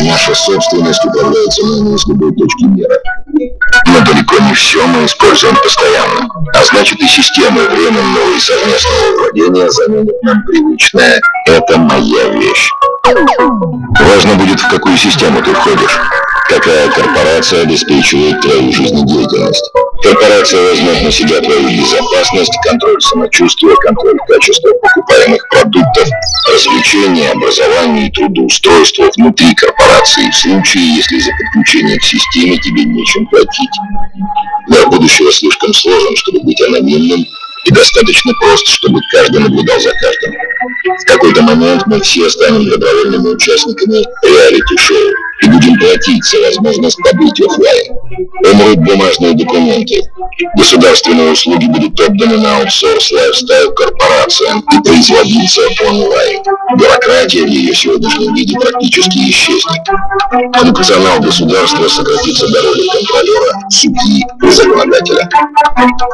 Наша собственность управляется нами с любой точки мира. Но далеко не все мы используем постоянно. А значит и системы временного и совместного владения заменят нам привычное «это моя вещь». Важно будет, в какую систему ты входишь. Какая корпорация обеспечивает твою жизнедеятельность. Корпорация возьмет на себя твою безопасность, контроль самочувствия, контроль качества покупаемых продуктов, развлечения, образование и трудоустройство внутри корпорации в случае, если за подключение к системе тебе нечем платить. Для будущего слишком сложен, чтобы быть анонимным, и достаточно прост, чтобы каждый наблюдал за каждым. В какой-то момент мы все станем добровольными участниками реалити-шоу и будем платить за возможность побыть офлайн. Умрут бумажные документы. Государственные услуги будут отданы на аутсорс лайфстайл корпорациям и производиться онлайн. Бюрократия в ее сегодняшнем виде практически исчезнет. Функционал государства сократится до роли контролера, судьи и законодателя.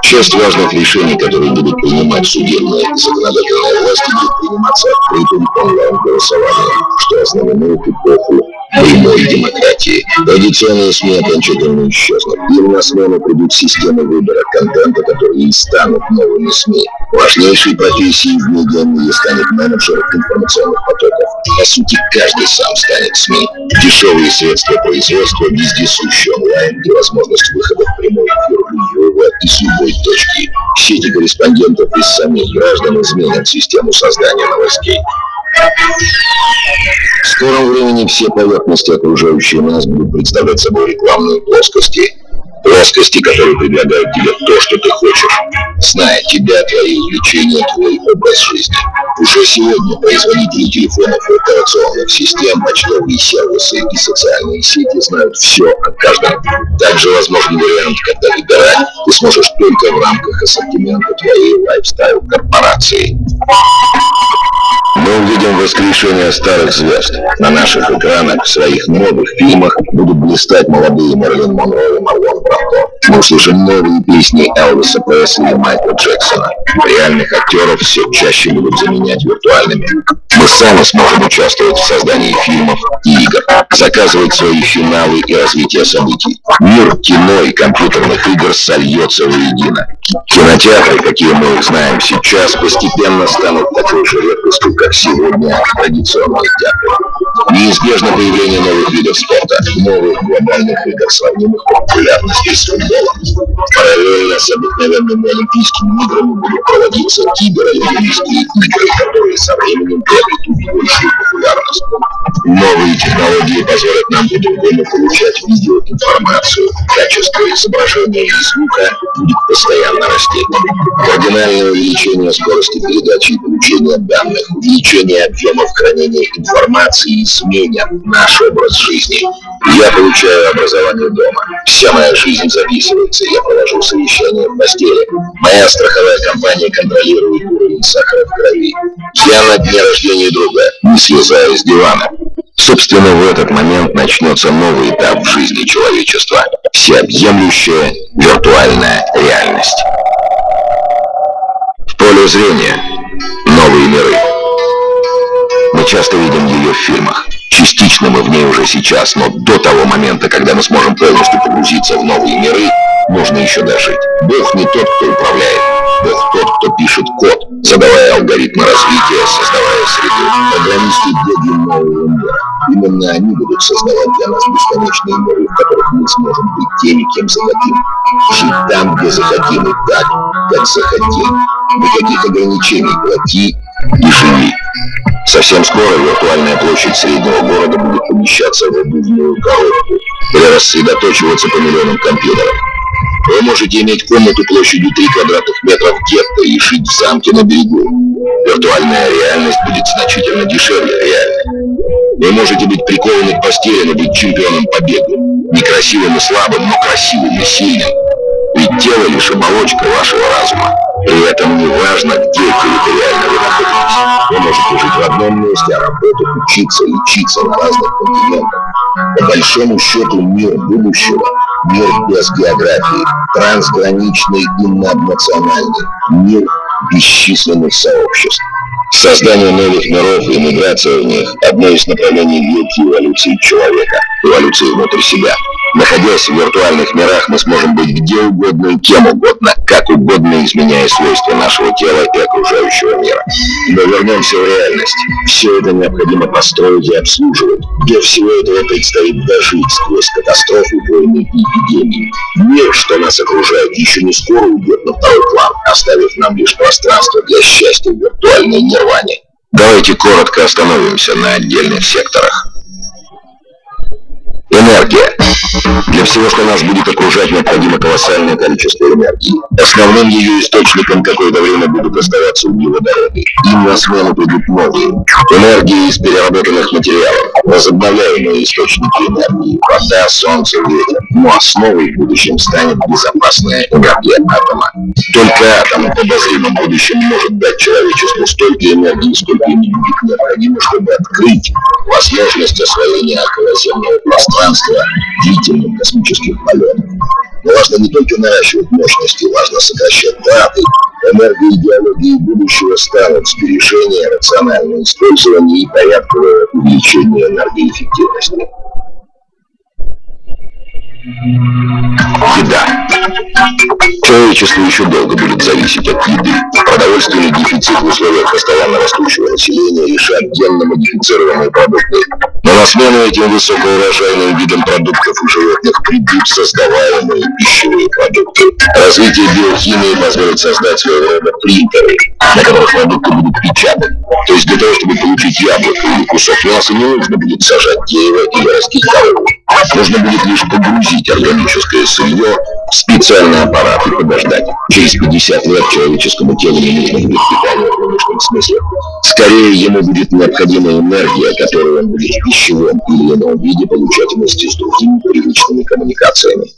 Часть важных решений, которые будут принимать судебные и законодательные власти, будет приниматься открытым онлайн-голосованием, что ознаменует эпоху прямой демократии. Традиционные СМИ окончательно исчезнут. Им на смену придут системы выбора контента, которые и станут новыми СМИ. Важнейшей профессией в медиамире станет менеджер информационных потоков. По сути, каждый сам станет СМИ. Дешевые средства производства, вездесущий онлайн и возможность выхода в прямой эфир любого и с любой точки. Сети корреспондентов из самих граждан изменят систему создания новостей. В скором времени все поверхности, окружающие нас, будут представлять собой рекламные плоскости. Плоскости, которые предлагают тебе то, что ты хочешь. Зная тебя, твои увлечения, твой образ жизни. Уже сегодня производители телефонов операционных систем, почтовые сервисы и социальные сети знают все о каждом. Также возможен вариант, когда выбирать ты сможешь только в рамках ассортимента твоей лайфстайл-корпорации. Мы увидим воскрешение старых звезд. На наших экранах в своих новых фильмах будут блистать молодые Мерлин Монро и Марлон Брандо. Мы услышим новые песни Элвиса Пресли и Майкла Джексона. Реальных актеров все чаще будут заменять виртуальными. Мы сами сможем участвовать в создании фильмов и игр, заказывать свои финалы и развитие событий. Мир кино и компьютерных игр сольется воедино. Кинотеатры, какие мы их знаем сейчас, постепенно станут такой же редкостью, как сегодня традиционные театры. Неизбежно появление новых видов спорта, новых глобальных игр, сравнимых по популярности с футболом. Параллельно с обыкновенными Олимпийскими играми будут проводиться киберолимпийские игры, которые со временем приобретут большую популярность. Новые технологии позволят нам по-другому получать видеоинформацию. Качество изображения и звука будет постоянно расти. Кардинальное увеличение скорости передачи и получения данных, увеличение объемов хранения информации изменят наш образ жизни. Я получаю образование дома. Вся моя жизнь записывается. Я провожу совещания в постели. Моя страховая компания контролирует уровень сахара в крови. Я на дне рождения друга, не слезая с дивана. Собственно, в этот момент начнется новый этап в жизни человечества. Всеобъемлющая виртуальная реальность. В поле зрения новые миры. Мы часто видим ее в фильмах. Частично мы в ней уже сейчас, но до того момента, когда мы сможем полностью погрузиться в новые миры, нужно еще дожить. Бог не тот, кто управляет. Бог тот, кто пишет код, задавая алгоритмы развития, создавая среду. Программисты боги нового мира. Именно они будут создавать для нас бесконечные миры, в которых мы сможем быть теми, кем захотим. Жить там, где захотим, и так, как захотим. Никаких ограничений. Плати живи. Совсем скоро виртуальная площадь среднего города будет помещаться в обувную коробку или рассредоточиваться по миллионам компьютеров. Вы можете иметь комнату площадью 3 квадратных метров гетто и жить в замке на берегу. Виртуальная реальность будет значительно дешевле реальной. Вы можете быть прикованы к постели, но быть чемпионом по бегу. Некрасивым и слабым, но красивым и сильным. Тело лишь оболочка вашего разума. При этом не важно, где территориально вы находитесь. Вы можете жить в одном месте, а работать, учиться, лечиться на разных континентах. По большому счету мир будущего, мир без географии, трансграничный и наднациональный, мир бесчисленных сообществ. Создание новых миров и миграция в них – одно из направлений великой эволюции человека, эволюции внутри себя. Находясь в виртуальных мирах, мы сможем быть где угодно и кем угодно, как угодно изменяя свойства нашего тела и окружающего мира. Но вернемся в реальность. Все это необходимо построить и обслуживать. Для всего этого предстоит дожить сквозь катастрофы, войны и эпидемии. Мир, что нас окружает, еще не скоро уйдет на второй план, оставив нам лишь пространство для счастья в виртуальной нирване. Давайте коротко остановимся на отдельных секторах. Энергия. Для всего, что нас будет окружать, необходимо колоссальное количество энергии. Основным ее источником какое-то время будут оставаться углеводороды. Им на смену придут новые. Энергия из переработанных материалов. Возобновляемые источники энергии. Вода, солнце, ветер. Но основой в будущем станет безопасная энергия атома. Только атом в обозримом будущем может дать человечеству столько энергии, сколько ему будет необходимо, чтобы открыть возможность освоения околоземного пространства длительных космических полетов. Но важно не только наращивать мощности, важно сокращать траты. Энергоидеологии будущего станут сбережение, рациональное использование и порядковое увеличение энергоэффективности. Еда. Человечество еще долго будет зависеть от еды. Продовольственный дефицит в условиях постоянно растущего населения решат генно-модифицированные продукты. Но на смену этим высокоурожайным видам продуктов у животных придут создаваемые пищевые продукты. Развитие биохимии позволит создать своего рода принтеры, на которых продукты будут печатать. То есть для того, чтобы получить яблоко или кусок мяса, не нужно будет сажать дерево или растить корову. Нужно будет лишь погрузить органическое сырье в специальный аппарат и подождать. Через 50 лет человеческому телу не нужно будет питание в нынешнем смысле. Скорее, ему будет необходима энергия, которую он будет в пищевом или ином виде получать вместе с другими привычными коммуникациями.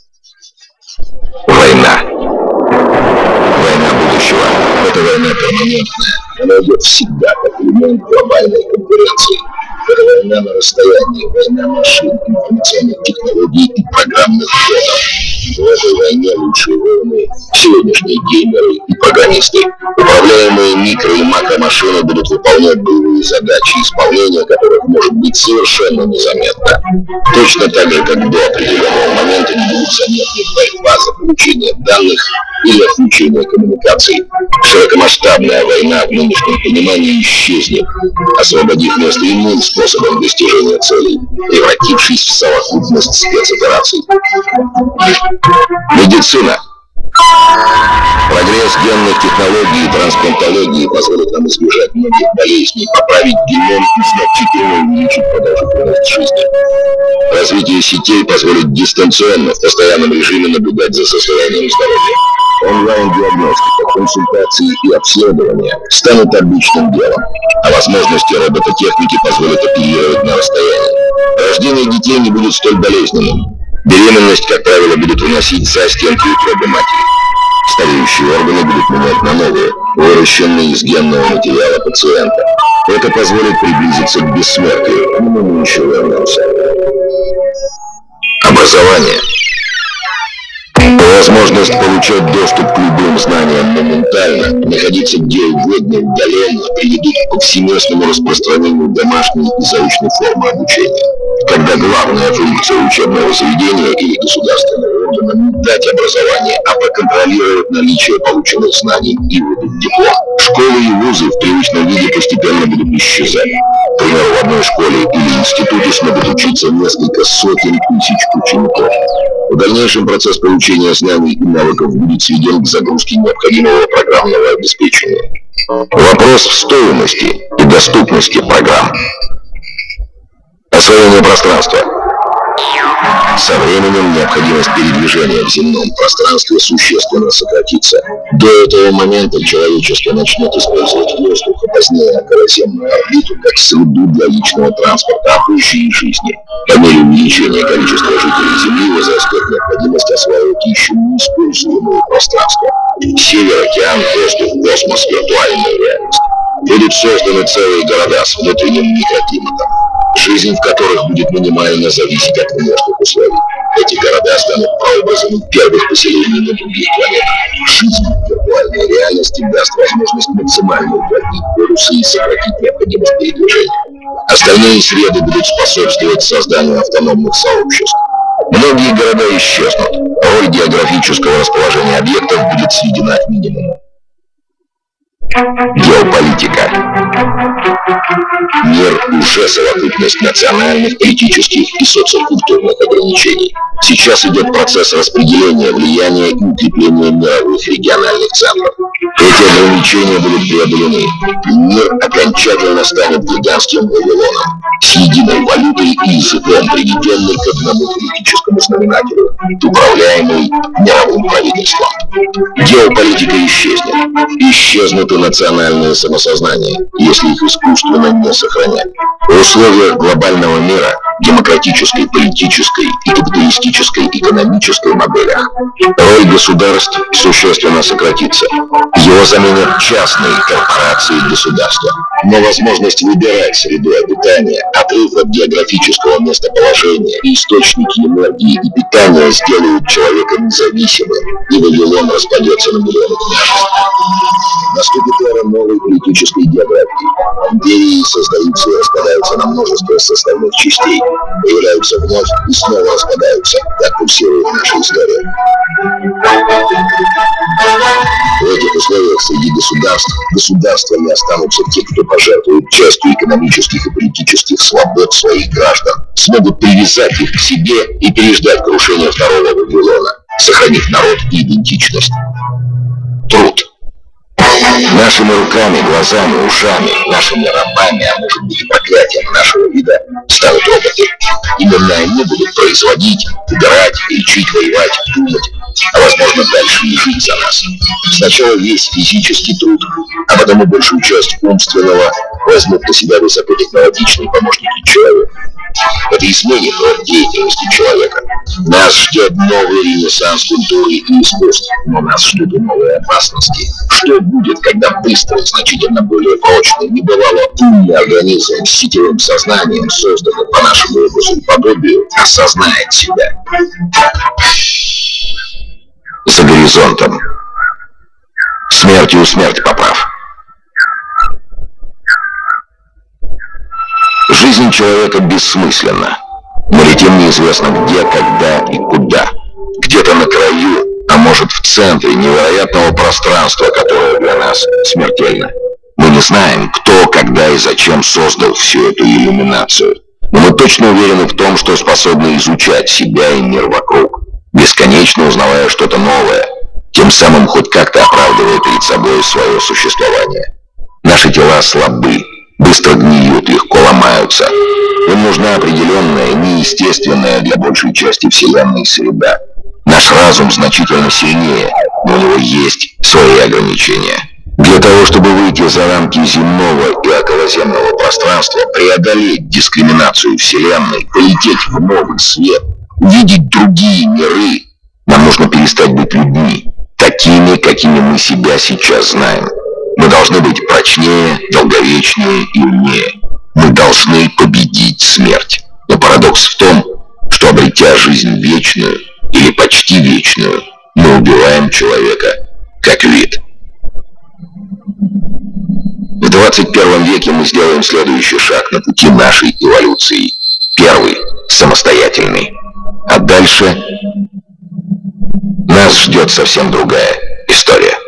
Война. Война будущего. Это война перманентная. Она идет всегда как элемент глобальной конкуренции. Это война на расстоянии, война машин, информационных технологий и программных кодов. В этой войне лучшие воины – сегодняшние геймеры и программисты. Управляемые микро- и макромашины будут выполнять боевые задачи, исполнение которых может быть совершенно незаметно. Точно так же, как до определенного момента не будут заметны борьба за получение данных или отключение коммуникаций. Широкомасштабная война в нынешнем понимании исчезнет, освободив место иным способом достижения целей, превратившись в совокупность спецопераций. Медицина. Прогресс генных технологий и трансплантологии позволит нам избежать многих болезней, поправить геном и значительно увеличить продолжительность жизни. Развитие сетей позволит дистанционно в постоянном режиме наблюдать за состоянием здоровья. Онлайн-диагностика, консультации и обследования станут обычным делом, а возможности робототехники позволят оперировать на расстоянии. Рождение детей не будет столь болезненным. Беременность, как правило, будет выносить за стенки утробы матери. Стареющие органы будут менять на новые, выращенные из генного материала пациента. Это позволит приблизиться к бессмертию, но мы еще вернемся. Образование. Возможность получать доступ к любым знаниям моментально, находиться где угодно удаленно, приведут к повсеместному распространению домашней и заочной формы обучения. Когда главная функция учебного заведения или государственного органа не дать образование, а проконтролировать наличие полученных знаний и выдать диплом. Школы и вузы в привычном виде постепенно будут исчезать. К примеру, в одной школе или институте смогут учиться несколько сотен тысяч учеников. В дальнейшем процесс получения знаний и навыков будет сведен к загрузке необходимого программного обеспечения. Вопрос в стоимости и доступности программ. Освоение пространства. Со временем необходимость передвижения в земном пространстве существенно сократится. До этого момента человечество начнет использовать воздух, а позднее околоземную орбиту как среду для личного транспорта, и жизни. По мере увеличения количества жителей Земли возрастет необходимость осваивать еще неиспользуемые пространства. Север, океан, воздух, космос, виртуальная реальность. Будут созданы целые города с внутренним микроклиматом жизнь в которых будет минимально зависеть от внешних условий. Эти города станут прообразами первых поселений на других планетах. Жизнь в виртуальной реальности даст возможность максимально уплотнить полюсы и сократить необходимость передвижения. Остальные среды будут способствовать созданию автономных сообществ. Многие города исчезнут. Роль географического расположения объектов будет сведена к минимуму. Геополитика. Мир уже совокупность национальных, политических и социокультурных ограничений. Сейчас идет процесс распределения влияния и укрепления мировых региональных центров. Эти ограничения будут преодолены. Мир окончательно станет гигантским Вавилоном с единой валютой и языком, приведенный к одному политическому знаменателю, управляемый мировым правительством. Геополитика исчезнет. Исчезнут и национальное самосознание, если их искусственно не сохранять. В условиях глобального мира, демократической, политической и капиталистической экономической моделях, роль государств существенно сократится. Его заменят частные корпорации государства. Но возможность выбирать среду обитания, отрыв от географического местоположения, источники энергии и питания сделают человека независимым, и Вавилон распадется на миллионы княжеств. Наступит эра новой политической географии. Империи создаются и распадаются на множество составных частей, появляются вновь и снова распадаются. Так пульсирует наша история. В этих условиях среди государств государствами останутся те, кто пожертвует частью экономических и политических свобод своих граждан, смогут привязать их к себе и переждать крушение второго Вавилона, сохранив народ и идентичность. Труд. Нашими руками, глазами, ушами, нашими рабами, а может быть проклятием нашего вида, станут роботы. Именно они будут производить, убирать, лечить, воевать, думать, а возможно дальше и жить за нас. Сначала весь физический труд, а потом и большую часть умственного возьмут на себя высокотехнологичные помощники человека. Это изменит род деятельности человека. Нас ждет новый ренессанс культуры и искусств, но нас ждут и новые опасности. Что будет, когда быстро, значительно более прочный, небывало умный организм с сетевым сознанием, созданный по нашему образу и подобию, осознает себя? За горизонтом. Смертью смерть поправ. Жизнь человека бессмысленна. Мы летим неизвестно где, когда и куда. Где-то на краю, а может в центре невероятного пространства, которое для нас смертельно. Мы не знаем, кто, когда и зачем создал всю эту иллюминацию. Но мы точно уверены в том, что способны изучать себя и мир вокруг, бесконечно узнавая что-то новое, тем самым хоть как-то оправдывая перед собой свое существование. Наши тела слабы, быстро гниют, легко ломаются. Им нужна определенная, неестественная для большей части Вселенной среда. Наш разум значительно сильнее, но у него есть свои ограничения. Для того, чтобы выйти за рамки земного и околоземного пространства, преодолеть дискриминацию Вселенной, полететь в новый свет, увидеть другие миры, нам нужно перестать быть людьми, такими, какими мы себя сейчас знаем. Мы должны быть прочнее, долговечнее и умнее. Мы должны победить смерть. Но парадокс в том, что обретя жизнь вечную или почти вечную, мы убиваем человека как вид. В 21 веке мы сделаем следующий шаг на пути нашей эволюции. Первый – самостоятельный. А дальше нас ждет совсем другая история.